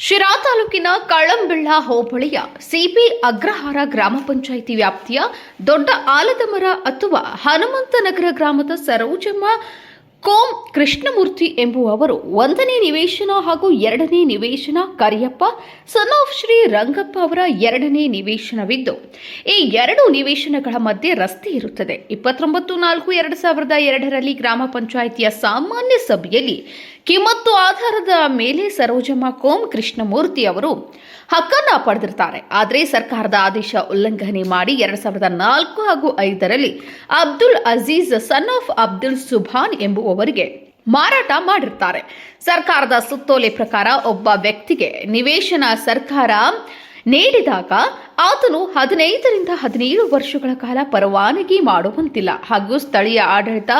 ಶಿರಾ ತಾಲೂಕಿನ ಕಳಂಬಿಳ್ಳ ಹೋಬಳಿಯ ಸಿಪಿ ಅಗ್ರಹಾರ ಗ್ರಾಮ ಪಂಚಾಯಿತಿ ವ್ಯಾಪ್ತಿಯ ದೊಡ್ಡ ಆಲದಮರ ಅಥವಾ ಹನುಮಂತನಗರ ಗ್ರಾಮದ ಸರೋಜಮ್ಮ ಕೋಂ ಕೃಷ್ಣಮೂರ್ತಿ ಎಂಬುವವರು ಒಂದನೇ ನಿವೇಶನ ಹಾಗೂ ಎರಡನೇ ನಿವೇಶನ ಕರಿಯಪ್ಪ ಸನ್ ಆಫ್ ಶ್ರೀ ರಂಗಪ್ಪ ಅವರ ಎರಡನೇ ನಿವೇಶನವಿದ್ದು, ಈ ಎರಡು ನಿವೇಶನಗಳ ಮಧ್ಯೆ ರಸ್ತೆ ಇರುತ್ತದೆ. ಇಪ್ಪತ್ತೊಂಬತ್ತು ನಾಲ್ಕು ಎರಡು ಸಾವಿರದ ಎರಡರಲ್ಲಿ ಗ್ರಾಮ ಪಂಚಾಯಿತಿಯ ಸಾಮಾನ್ಯ ಸಭೆಯಲ್ಲಿ ಕಿಮ್ಮತ್ತು ಆಧಾರದ ಮೇಲೆ ಸರೋಜಮ್ಮ ಕೋಂ ಕೃಷ್ಣಮೂರ್ತಿ ಅವರು ಹಕ್ಕನ್ನ ಪಡೆದಿರ್ತಾರೆ. ಆದರೆ ಸರ್ಕಾರದ ಆದೇಶ ಉಲ್ಲಂಘನೆ ಮಾಡಿ ಎರಡ್ ಸಾವಿರದ ನಾಲ್ಕು ಹಾಗೂ ಐದರಲ್ಲಿ ಅಬ್ದುಲ್ ಅಜೀಜ್ ಸನ್ ಆಫ್ ಅಬ್ದುಲ್ ಸುಭಾನ್ ಎಂಬುವವರಿಗೆ ಮಾರಾಟ ಮಾಡಿರ್ತಾರೆ. ಸರ್ಕಾರದ ಸುತ್ತೋಲೆ ಪ್ರಕಾರ ಒಬ್ಬ ವ್ಯಕ್ತಿಗೆ ನಿವೇಶನ ಸರ್ಕಾರ ನೀಡಿದಾಗ ಆತನು ಹದಿನೈದರಿಂದ ಹದಿನೇಳು ವರ್ಷಗಳ ಕಾಲ ಪರವಾನಗಿ ಮಾಡುವಂತಿಲ್ಲ. ಹಾಗೂ ಸ್ಥಳೀಯ ಆಡಳಿತ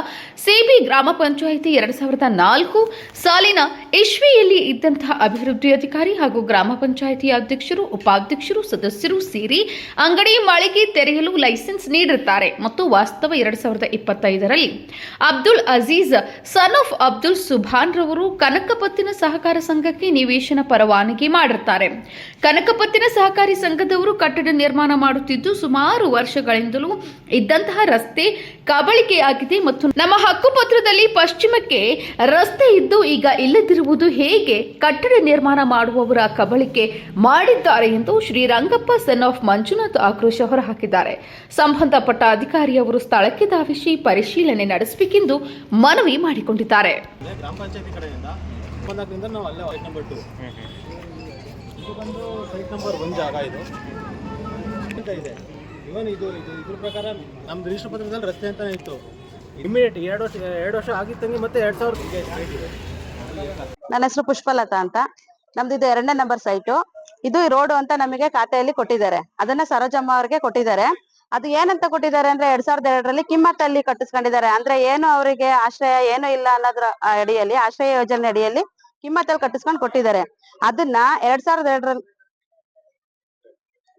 ಸಿಬಿ ಗ್ರಾಮ ಪಂಚಾಯಿತಿ ಎರಡ್ ಸಾವಿರದ ನಾಲ್ಕು ಸಾಲಿನ ಇಶ್ವಿಯಲ್ಲಿ ಇದ್ದಂತಹ ಅಭಿವೃದ್ಧಿ ಅಧಿಕಾರಿ ಹಾಗೂ ಗ್ರಾಮ ಪಂಚಾಯಿತಿ ಅಧ್ಯಕ್ಷರು, ಉಪಾಧ್ಯಕ್ಷರು, ಸದಸ್ಯರು ಸೇರಿ ಅಂಗಡಿ ಮಳಿಗೆ ತೆರೆಯಲು ಲೈಸೆನ್ಸ್ ನೀಡಿರುತ್ತಾರೆ. ಮತ್ತು ವಾಸ್ತವ ಎರಡ್ ಸಾವಿರದ ಇಪ್ಪತ್ತೈದರಲ್ಲಿ ಅಬ್ದುಲ್ ಅಜೀಜ್ ಸನ್ ಆಫ್ ಅಬ್ದುಲ್ ಸುಭಾನ್ ರವರು ಕನಕಪತ್ತಿನ ಸಹಕಾರ ಸಂಘಕ್ಕೆ ನಿವೇಶನ ಪರವಾನಗಿ ಮಾಡಿರ್ತಾರೆ ಕನಕಪತ್ತಿನ ಸಹಕಾರಿ ಸಂಘದವರು ಕಟ್ಟಡ ನಿರ್ಮಾಣ ಮಾಡುತ್ತಿದ್ದು ಸುಮಾರು ವರ್ಷಗಳಿಂದಲೂ ಇದ್ದಂತಹ ರಸ್ತೆ ಕಬಳಿಕೆಯಾಗಿದೆ ಮತ್ತು ನಮ್ಮ ಹಕ್ಕುಪತ್ರದಲ್ಲಿ ಪಶ್ಚಿಮಕ್ಕೆ ರಸ್ತೆ ಇದ್ದು ಈಗ ಇಲ್ಲದಿರುವುದು ಹೇಗೆ ಕಟ್ಟಡ ನಿರ್ಮಾಣ ಮಾಡುವವರ ಕಬಳಿಕೆ ಮಾಡಿದ್ದಾರೆ ಎಂದು ಶ್ರೀರಂಗಪ್ಪ ಸನ್ ಆಫ್ ಮಂಜುನಾಥ್ ಆಕ್ರೋಶ ಹೊರಹಾಕಿದ್ದಾರೆ. ಸಂಬಂಧಪಟ್ಟ ಅಧಿಕಾರಿಯವರು ಸ್ಥಳಕ್ಕೆ ಧಾವಿಸಿ ಪರಿಶೀಲನೆ ನಡೆಸಬೇಕೆಂದು ಮನವಿ ಮಾಡಿಕೊಂಡಿದ್ದಾರೆ. ಬಂದು ಸೈಟ್ ನಂಬರ್ ಒಂದು ಜಾಗ ಇದು. ಅಂತ ಇದೆ. ಇವನ್ ಇದು ಇದು ಇದ್ರ ಪ್ರಕಾರ ನಮ್ದು ರಿಜಿಸ್ಟರ್ ಪತ್ರದಲ್ಲಿ ರಸ್ತೆ ಅಂತಾನೆ ಇತ್ತು. ಇಮಿಡಿಯೇಟ್ ಎರಡು ವರ್ಷ ಎರಡು ವರ್ಷ ಆಗಿತ್ತಂಗೆ ಮತ್ತೆ ಎರಡು ಸಾವಿರದ ಇದೆ. ನನ್ನ ಹೆಸರು ಪುಷ್ಪಲತಾ ಅಂತ. ನಮ್ದು ಇದು ಎರಡನೇ ನಂಬರ್ ಸೈಟು ಇದು ರೋಡ್ ಅಂತ ನಮಗೆ ಖಾತೆಯಲ್ಲಿ ಕೊಟ್ಟಿದ್ದಾರೆ. ಅದನ್ನ ಸರೋಜಮ್ಮ ಅವ್ರಿಗೆ ಕೊಟ್ಟಿದ್ದಾರೆ. ಅದು ಏನಂತ ಕೊಟ್ಟಿದ್ದಾರೆ ಅಂದ್ರೆ ಎರಡ್ ಸಾವಿರದ ಎರಡರಲ್ಲಿ ಕಿಮ್ಮತ್ತಲ್ಲಿ ಕಟ್ಟಿಸ್ಕೊಂಡಿದ್ದಾರೆ. ಅಂದ್ರೆ ಏನು ಅವರಿಗೆ ಆಶ್ರಯ ಏನು ಇಲ್ಲ ಅನ್ನೋದ್ರ ಅಡಿಯಲ್ಲಿ ಆಶ್ರಯ ಯೋಜನೆ ಅಡಿಯಲ್ಲಿ ಕಿಮ್ಮತ್ತಲ್ಲಿ ಕಟ್ಟಿಸ್ಕೊಂಡು ಕೊಟ್ಟಿದ್ದಾರೆ. ಅದನ್ನ ಎರಡ್ ಸಾವಿರದ ಎರಡರಲ್ಲಿ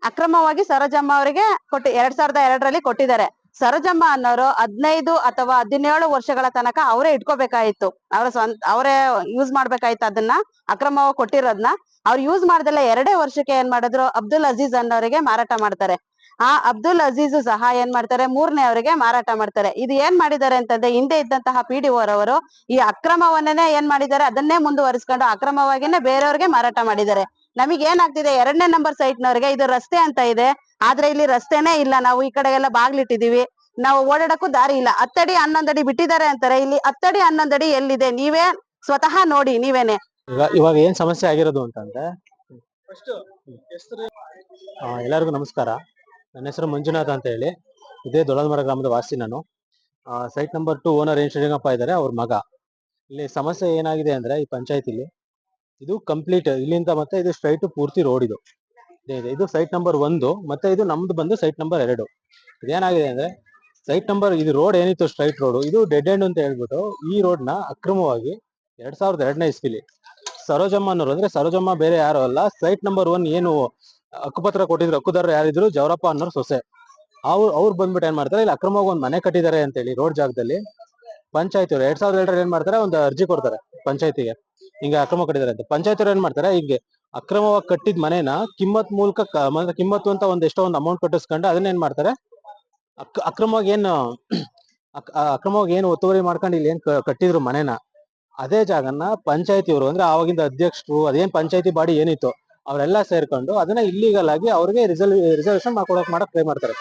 ಅಕ್ರಮವಾಗಿ ಸರೋಜಮ್ಮ ಅವರಿಗೆ ಕೊಟ್ಟಿ, ಎರಡ್ ಸಾವಿರದ ಎರಡರಲ್ಲಿ ಕೊಟ್ಟಿದ್ದಾರೆ. ಸರೋಜಮ್ಮ ಅನ್ನೋರು ಹದಿನೈದು ಅಥವಾ ಹದಿನೇಳು ವರ್ಷಗಳ ತನಕ ಅವರೇ ಇಟ್ಕೋಬೇಕಾಯಿತು. ಅವರ ಸ್ವಂತ, ಅವರೇ ಯೂಸ್ ಮಾಡ್ಬೇಕಾಯ್ತು ಅದನ್ನ, ಅಕ್ರಮವಾಗಿ ಕೊಟ್ಟಿರೋದ್ನ. ಅವ್ರು ಯೂಸ್ ಮಾಡ್ದಲ್ಲ ಎರಡೇ ವರ್ಷಕ್ಕೆ ಏನ್ ಮಾಡಿದ್ರು? ಅಬ್ದುಲ್ ಅಜೀಜ್ ಅನ್ನೋರಿಗೆ ಮಾರಾಟ ಮಾಡ್ತಾರೆ. ಆ ಅಬ್ದುಲ್ ಅಜೀಜ್ ಸಹ ಏನ್ ಮಾಡ್ತಾರೆ? ಮೂರನೇ ಅವರಿಗೆ ಮಾರಾಟ ಮಾಡ್ತಾರೆ. ಇದು ಏನ್ ಮಾಡಿದ್ದಾರೆ ಅಂತಂದ್ರೆ, ಹಿಂದೆ ಇದ್ದಂತಹ ಪಿ ಡಿ ಅವರು ಈ ಅಕ್ರಮವನ್ನೇ ಏನ್ ಮಾಡಿದ್ದಾರೆ? ಅದನ್ನೇ ಮುಂದುವರಿಸ್ಕೊಂಡು ಅಕ್ರಮವಾಗಿನೇ ಬೇರೆಯವ್ರಿಗೆ ಮಾರಾಟ ಮಾಡಿದ್ದಾರೆ. ನಮಗೆ ಏನಾಗ್ತಿದೆ ಎರಡನೇ ನಂಬರ್ ಸೈಟ್ನವ್ರಿಗೆ ಇದು ರಸ್ತೆ ಅಂತ ಇದೆ. ಆದ್ರೆ ಇಲ್ಲಿ ರಸ್ತೆನೇ ಇಲ್ಲ. ನಾವು ಈ ಕಡೆ ಎಲ್ಲ ಬಾಗ್ಲಿಟ್ಟಿದೀವಿ ನಾವು ಓಡಾಡಕ್ಕೂ ದಾರಿ ಇಲ್ಲ. ಹತ್ತಡಿ ಹನ್ನೊಂದಡಿ ಬಿಟ್ಟಿದ್ದಾರೆ ಅಂತಾರೆ. ಇಲ್ಲಿ ಹತ್ತಡಿ ಹನ್ನೊಂದಡಿ ಎಲ್ಲಿದೆ? ನೀವೇ ಸ್ವತಃ ನೋಡಿ ನೀವೇನೆ. ಈಗ ಇವಾಗ ಏನ್ ಸಮಸ್ಯೆ ಆಗಿರೋದು ಅಂತಂದ್ರೆ ಆ, ಎಲ್ಲರಿಗೂ ನಮಸ್ಕಾರ. ನನ್ನ ಹೆಸರು ಮಂಜುನಾಥ್ ಅಂತ ಹೇಳಿ. ಇದೇ ದೊಡ್ಡಮರ ಗ್ರಾಮದ ವಾಸಿ ನಾನು. ಸೈಟ್ ನಂಬರ್ ಟು ಓನರ್ ಏನ್ ಶ್ರೀರಂಗಪ್ಪ ಇದ್ದಾರೆ ಅವ್ರ ಮಗ. ಇಲ್ಲಿ ಸಮಸ್ಯೆ ಏನಾಗಿದೆ ಅಂದ್ರೆ ಈ ಪಂಚಾಯತಿಲಿ ಇದು ಕಂಪ್ಲೀಟ್ ಇಲ್ಲಿಂದ ಮತ್ತೆ ಇದು ಸ್ಟ್ರೈಟ್ ಪೂರ್ತಿ ರೋಡ್ ಇದು. ಇದೆ ಸೈಟ್ ನಂಬರ್ ಒಂದು, ಮತ್ತೆ ಇದು ನಮ್ದು ಬಂದು ಸೈಟ್ ನಂಬರ್ ಎರಡು. ಇದೇನಾಗಿದೆ ಅಂದ್ರೆ ಸೈಟ್ ನಂಬರ್ ಇದು ರೋಡ್ ಏನಿತ್ತು ಸ್ಟ್ರೈಟ್ ರೋಡ್ ಇದು ಡೆಡ್ ಎಂಡ್ ಅಂತ ಹೇಳ್ಬಿಟ್ಟು ಈ ರೋಡ್ನ ಅಕ್ರಮವಾಗಿ ಎರಡ್ ಸಾವಿರದ ಎರಡನೇ ಇಸ್ವಿಲಿ ಸರೋಜಮ್ಮ ಅನ್ನೋರು ಅಂದ್ರೆ ಸರೋಜಮ್ಮ ಬೇರೆ ಯಾರು ಅಲ್ಲ ಸೈಟ್ ನಂಬರ್ ಒನ್ ಏನು ಹಕ್ಕುಪತ್ರ ಕೊಟ್ಟಿದ್ರು, ಹಕ್ಕುದಾರರು ಯಾರಿದ್ರು, ಜವರಪ್ಪ ಅನ್ನೋರು ಸೊಸೆ. ಅವ್ರು ಅವ್ರು ಬಂದ್ಬಿಟ್ಟು ಏನ್ ಮಾಡ್ತಾರೆ, ಇಲ್ಲಿ ಅಕ್ರಮವಾಗಿ ಒಂದು ಮನೆ ಕಟ್ಟಿದ್ದಾರೆ ಅಂತೇಳಿ ರೋಡ್ ಜಾಗದಲ್ಲಿ. ಪಂಚಾಯತಿ ಅವ್ರು ಎರಡ್ ಸಾವಿರದ ಎರಡರಲ್ಲಿ ಏನ್ ಮಾಡ್ತಾರೆ, ಒಂದು ಅರ್ಜಿ ಕೊಡ್ತಾರೆ ಪಂಚಾಯತಿಗೆ. ಹಿಂಗೆ ಅಕ್ರಮ ಕಟ್ಟಿದ್ದಾರೆ ಅಂತ. ಪಂಚಾಯತ್ ಏನ್ ಮಾಡ್ತಾರೆ, ಹಿಂಗೆ ಅಕ್ರಮವಾಗಿ ಕಟ್ಟಿದ ಮನೆನ ಕಿಮ್ಮತ್ ಮೂಲಕ ಕಿಮ್ಮತ್ತು ಅಂತ ಒಂದ್ ಎಷ್ಟೋ ಒಂದು ಅಮೌಂಟ್ ಕಟ್ಟಿಸ್ಕೊಂಡು ಅದನ್ನ ಏನ್ ಮಾಡ್ತಾರೆ, ಅಕ್, ಅಕ್ರಮವಾಗಿ ಏನ್ ಅಕ್ರಮವಾಗಿ ಏನು ಒತ್ತುವರಿ ಮಾಡ್ಕೊಂಡು ಇಲ್ಲಿ ಏನ್ ಕಟ್ಟಿದ್ರು ಮನೆನ, ಅದೇ ಜಾಗನ ಪಂಚಾಯತಿಯವರು ಅಂದ್ರೆ ಆವಾಗಿಂದ ಅಧ್ಯಕ್ಷರು, ಅದೇನ್ ಪಂಚಾಯತಿ ಬಾಡಿ ಏನಿತ್ತು, ಅವರೆಲ್ಲ ಸೇರ್ಕೊಂಡು ಅದನ್ನ ಇಲ್ಲಿಗಲ್ ಆಗಿ ಅವ್ರಿಗೆ ರಿಸರ್ವ್ ರಿಸರ್ವೇಶನ್ ಮಾಡ್ಕೊಡಕ್ ಮಾಡಕ್ ಟ್ರೈ ಮಾಡ್ತಾರೆ.